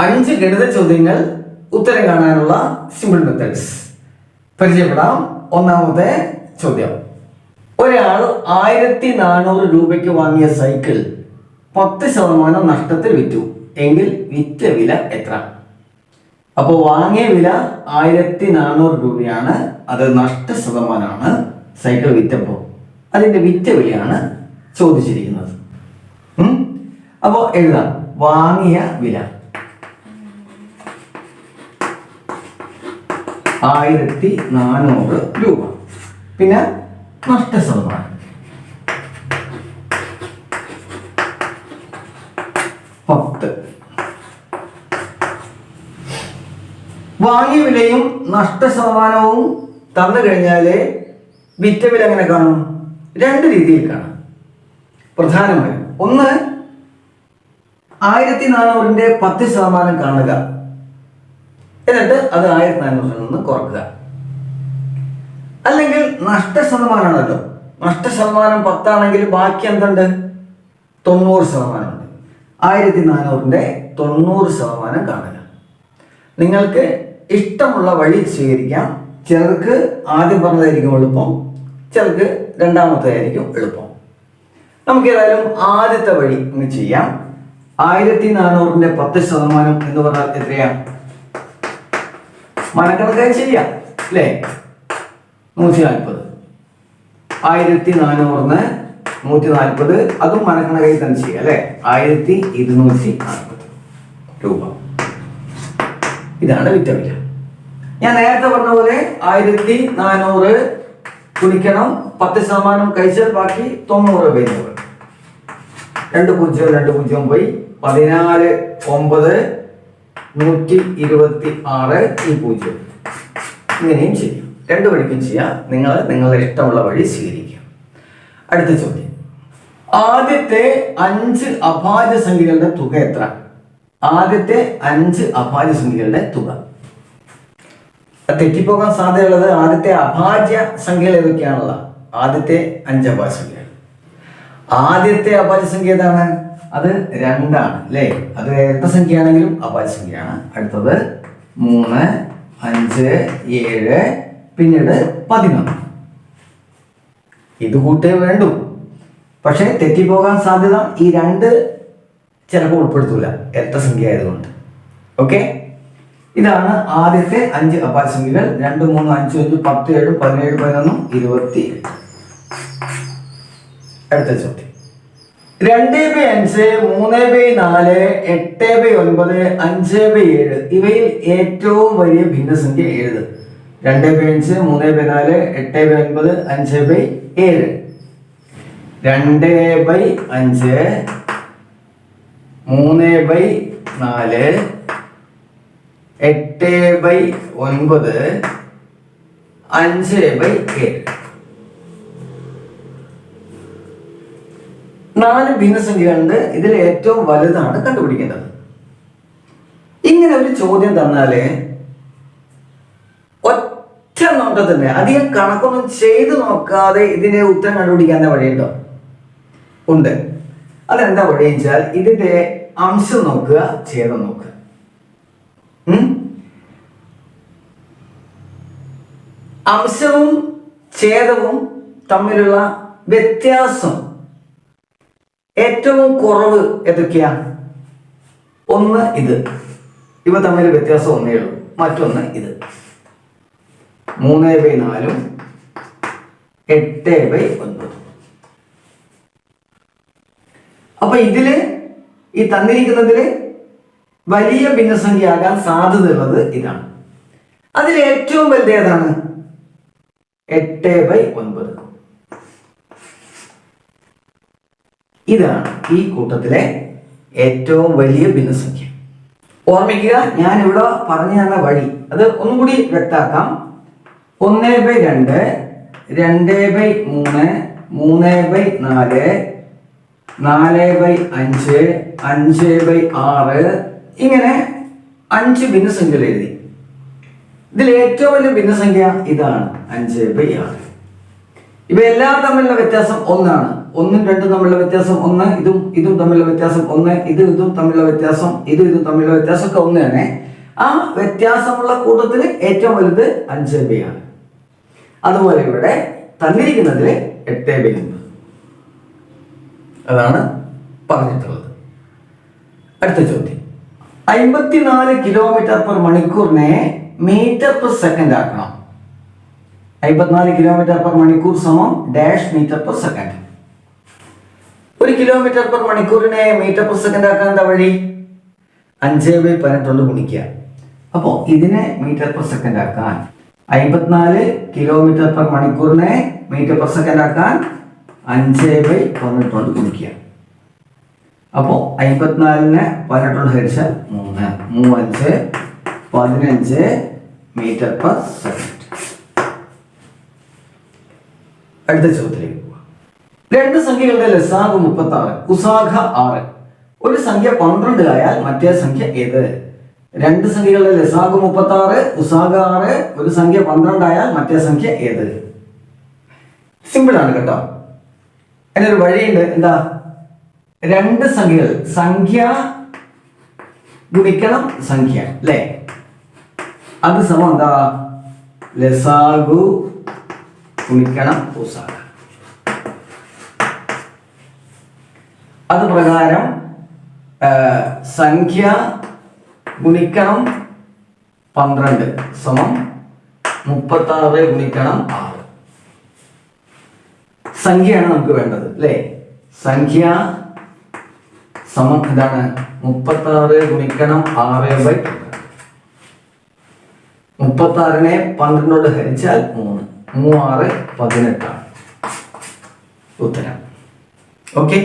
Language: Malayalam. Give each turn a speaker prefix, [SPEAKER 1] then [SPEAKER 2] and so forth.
[SPEAKER 1] അഞ്ച് ഗണിത ചോദ്യങ്ങൾ ഉത്തരം കാണാനുള്ള സിമ്പിൾ മെത്തേഡ്സ് പരിചയപ്പെടാം. ഒന്നാമത്തെ ചോദ്യം. ഒരാൾ ആയിരത്തി നാനൂറ് രൂപയ്ക്ക് വാങ്ങിയ സൈക്കിൾ പത്ത് ശതമാനം നഷ്ടത്തിൽ വിറ്റു. എങ്കിൽ വിറ്റ വില എത്ര? അപ്പോൾ വാങ്ങിയ വില ആയിരത്തി നാനൂറ് രൂപയാണ്. അത് നഷ്ട ശതമാനമാണ് സൈക്കിൾ വിറ്റപ്പോൾ അതിന്റെ വിറ്റ വിലയാണ് ചോദിച്ചിരിക്കുന്നത്? അപ്പോൾ എഴുതാം. വാങ്ങിയ വില. ആയിരത്തി നാനൂറ് രൂപ. പിന്നെ നഷ്ടശതമാനം പത്ത്. വാങ്ങിയ വിലയും നഷ്ടശതമാനവും തന്നു കഴിഞ്ഞാൽ വിറ്റ വില എങ്ങനെ കാണും? രണ്ട് രീതിയിൽ കാണാം. പ്രധാനമായും ഒന്ന് ആയിരത്തി നാനൂറിന്റെ പത്ത് ശതമാനം കാണുക. എന്നിട്ട് അത് ആയിരത്തി നാനൂറിൽ നിന്ന് കുറക്കുക. അല്ലെങ്കിൽ നഷ്ടശതമാനമാണല്ലോ. നഷ്ടശതമാനം നഷ്ട ശതമാനം പത്താണെങ്കിൽ ബാക്കി എന്തുണ്ട്? തൊണ്ണൂറ് ശതമാനമുണ്ട്. ആയിരത്തി നാനൂറിന്റെ തൊണ്ണൂറ് ശതമാനം കാണുക. നിങ്ങൾക്ക് ഇഷ്ടമുള്ള വഴി സ്വീകരിക്കാം. ചിലർക്ക് ആദ്യം പറഞ്ഞതായിരിക്കും എളുപ്പം. ചിലർക്ക് രണ്ടാമത്തേതായിരിക്കും എളുപ്പം. നമുക്ക് ഏതായാലും ആദ്യത്തെ വഴി ഒന്ന് ചെയ്യാം. ആയിരത്തി നാനൂറിന്റെ പത്ത് ശതമാനം എന്ന് പറഞ്ഞാൽ എത്രയാ മനക്കണക്കായി ചെയ്യാം അല്ലേ? നൂറ്റി നാൽപ്പത് ആയിരത്തി നാനൂറിന് നൂറ്റി നാൽപ്പത് അതും മനക്കണക്കായി തന്നെ ചെയ്യാം അല്ലേ? ആയിരത്തി ഇരുന്നൂറ്റി നാൽപ്പത് രൂപ. ഇതാണ് വിറ്റമില്ല ഞാൻ നേരത്തെ പറഞ്ഞ പോലെ ആയിരത്തി നാനൂറ് ഗുണിക്കണം പത്ത് ശതമാനം കഴിച്ചാൽ ബാക്കി തൊണ്ണൂറ് വരുന്നത് രണ്ട് പൂജ്യം രണ്ട് പൂജ്യം പോയി പതിനാല് ഒമ്പത് നൂറ്റി ഇരുപത്തി ആറ് ഈ പൂജ്യം. ഇങ്ങനെയും ചെയ്യാം. രണ്ട് വഴിക്കും ചെയ്യാം. നിങ്ങൾ നിങ്ങളുടെ ഇഷ്ടമുള്ള വഴി സ്വീകരിക്കാം അടുത്ത ചോദ്യം. ആദ്യത്തെ അഞ്ച് അഭാജ്യ സംഖ്യകളുടെ തുക എത്ര? ആദ്യത്തെ അഞ്ച് അഭാജ്യ സംഖ്യകളുടെ തുക. തെറ്റിപ്പോകാൻ സാധ്യതയുള്ളത് ആദ്യത്തെ അഭാജ്യ സംഖ്യകൾ ഏതൊക്കെയാണുള്ള ആദ്യത്തെ അഞ്ച് അഭാജ്യ സംഖ്യകൾ. ആദ്യത്തെ അഭാജ്യ സംഖ്യ ഏതാണ്? അത് രണ്ടാണ് അല്ലേ? അത് എത്ര സംഖ്യയാണെങ്കിലും അഭാജ്യ സംഖ്യയാണ്. അടുത്തത് മൂന്ന് അഞ്ച് ഏഴ് പിന്നീട് പതിനൊന്ന്. ഇത് കൂട്ടേ വേണ്ടു. പക്ഷേ തെറ്റിപ്പോകാൻ സാധ്യത ഈ രണ്ട് ചിലപ്പോൾ ഉൾപ്പെടുത്തൂല. ഇരട്ട സംഖ്യ ആയതുകൊണ്ട്. ഓക്കെ? ഇതാണ് ആദ്യത്തെ അഞ്ച് അഭാജ്യ സംഖ്യകൾ. രണ്ട് മൂന്ന് അഞ്ച് അഞ്ച് പത്ത് ഏഴ് പതിനേഴ് പതിനൊന്നും ഇരുപത്തി അടുത്ത ചോദ്യം. രണ്ട് ബൈ അഞ്ച് മൂന്ന് ബൈ നാല് എട്ട് ബൈ ഒൻപത് അഞ്ച് ബൈ ഏഴ്. ഇവയിൽ ഏറ്റവും വലിയ ഭിന്നസംഖ്യ ഏഴ് രണ്ട് ബൈ അഞ്ച് മൂന്ന് ബൈ നാല് എട്ട് ബൈ ഒൻപത് അഞ്ച് ബൈ ഏഴ്. രണ്ട് ബൈ അഞ്ച് മൂന്ന് ബൈ നാല് എട്ട് ബൈ ഒൻപത് അഞ്ച് ബൈ ഏഴ്. നാല് ഭിന്നസംഖ്യകളുണ്ട് ഇതിൽ ഏറ്റവും വലുതാണ് കണ്ടുപിടിക്കേണ്ടത്. ഇങ്ങനെ ഒരു ചോദ്യം തന്നാൽ ഒറ്റ നോട്ടത്തിന് അധികം കണക്കൊന്നും ചെയ്തു നോക്കാതെ ഇതിനെ ഉത്തരം കണ്ടുപിടിക്കാൻ വഴിയുണ്ടോ? ഉണ്ട്. അതെന്താ വഴി വെച്ചാൽ ഇതിന്റെ അംശം നോക്കുക ഛേദം നോക്കുക. അംശവും ഛേദവും തമ്മിലുള്ള വ്യത്യാസം ഏറ്റവും കുറവ് ഏതൊക്കെയാ? ഒന്ന് ഇത്. ഇവ തമ്മിൽ വ്യത്യാസം ഒന്നേ ഉള്ളൂ. മറ്റൊന്ന് ഇത്. മൂന്ന് ബൈ നാലും എട്ട് ബൈ ഒൻപതും. അപ്പൊ ഇതിൽ ഈ തന്നിരിക്കുന്നതിൽ വലിയ ഭിന്നസംഖ്യ ആകാൻ സാധ്യതയുള്ളത് ഇതാണ്. അതിൽ ഏറ്റവും വലുത് ഏതാണ്? എട്ട് ബൈ ഒൻപത്. ഇതാണ് ഈ കൂട്ടത്തിലെ ഏറ്റവും വലിയ ഭിന്നസംഖ്യ. ഓർമ്മിക്കുക ഞാൻ ഇവിടെ പറഞ്ഞു തന്ന വഴി അത് ഒന്നും കൂടി വ്യക്താക്കാം ഒന്ന് ബൈ രണ്ട് രണ്ട് ബൈ മൂന്ന് മൂന്ന് ബൈ നാല് നാല് ബൈ അഞ്ച് അഞ്ച് ബൈ ആറ് ഇങ്ങനെ അഞ്ച് ഭിന്നസംഖ്യകൾ എഴുതി. ഇതിൽ ഏറ്റവും വലിയ ഭിന്നസംഖ്യ ഇതാണ് അഞ്ച് ബൈ ആറ്. ഇവയെല്ലാം തമ്മിലുള്ള വ്യത്യാസം ഒന്നാണ്. ഒന്നും രണ്ടും തമ്മിലുള്ള വ്യത്യാസം ഒന്ന് ഇതും ഇതും തമ്മിലുള്ള വ്യത്യാസം ഒന്ന് ഇത് ഇതും തമ്മിലുള്ള വ്യത്യാസം ഇത് ഇതും തമ്മിലുള്ള വ്യത്യാസം ഒക്കെ ഒന്ന് തന്നെ ആ വ്യത്യാസമുള്ള കൂട്ടത്തിൽ ഏറ്റവും വലുത് അഞ്ച് ബൈ ആണ്. അതുപോലെ ഇവിടെ തന്നിരിക്കുന്നതിൽ എട്ട് ബി ഉണ്ട് അതാണ് പറഞ്ഞിട്ടുള്ളത്. അടുത്ത ചോദ്യം. അമ്പത്തിനാല് കിലോമീറ്റർ പെർ മണിക്കൂറിനെ മീറ്റർ പെർ സെക്കൻഡ് ആക്കണം. അമ്പത്തിനാല് കിലോമീറ്റർ പെർ മണിക്കൂർ സമം ഡാഷ് മീറ്റർ പെർ സെക്കൻഡ് ഒരു കിലോമീറ്റർ പെർ മണിക്കൂറിനെ മീറ്റർ പെർ സെക്കൻഡ് ആക്കാൻ എന്താ വഴി? അഞ്ച് ബൈ പതിനെട്ടുണ്ട് ഗുണിക്കുക. അപ്പോൾ ഇതിനെ മീറ്റർ പെർ സെക്കൻഡ് ആക്കാൻ അമ്പത്തിനാല് കിലോമീറ്റർ പെർ മണിക്കൂറിനെ മീറ്റർ പെർ സെക്കൻഡ് ആക്കാൻ അഞ്ച് ബൈ പതിനെട്ടുണ്ട് ഗുണിക്കുക. അപ്പോൾ അമ്പത്തിനാലിനെ പതിനെട്ടോട് ഹരിച്ച മൂന്ന്. മൂവഞ്ച് പതിനഞ്ച് മീറ്റർ പെർ സെക്കൻഡ് അടുത്ത ചോദ്യത്തിലേക്ക്. രണ്ട് സംഖ്യകളുടെ ലസാഗ് മുപ്പത്തി ആറ് കുസാഖ ആറ്. ഒരു സംഖ്യ പന്ത്രണ്ട് ആയാൽ മറ്റേ സംഖ്യ ഏത്? രണ്ട് സംഖ്യകളുടെ ലസാഗ് മുപ്പത്തി ആറ് കുസാഖ ആറ്. ഒരു സംഖ്യ പന്ത്രണ്ട് ആയാൽ മറ്റേ സംഖ്യ ഏത്? സിമ്പിൾ ആണ് കേട്ടോ. അതിനൊരു വഴിയുണ്ട്. എന്താ? രണ്ട് സംഖ്യകൾ. സംഖ്യ ഗുണിക്കണം സംഖ്യ അല്ലേ? അത് സമം എന്താ? ലസാഗു ഗുണിക്കണം ഉസാഗ അത് പ്രകാരം സംഖ്യ ഗുണിക്കണം പന്ത്രണ്ട് സമം മുപ്പത്തി ആറ് ഗുണിക്കണം ആറ്. സംഖ്യയാണ് നമുക്ക് വേണ്ടത് അല്ലേ? സംഖ്യ സമം എന്താണ് മുപ്പത്തി ആറ് ഗുണിക്കണം ആറ് ബൈ മുപ്പത്തി ആറിനെ പന്ത്രണ്ടോട് ഹരിച്ചാൽ മൂന്ന്. മൂവാറ് പതിനെട്ടാണ്. ഉത്തരം. ഓക്കെ?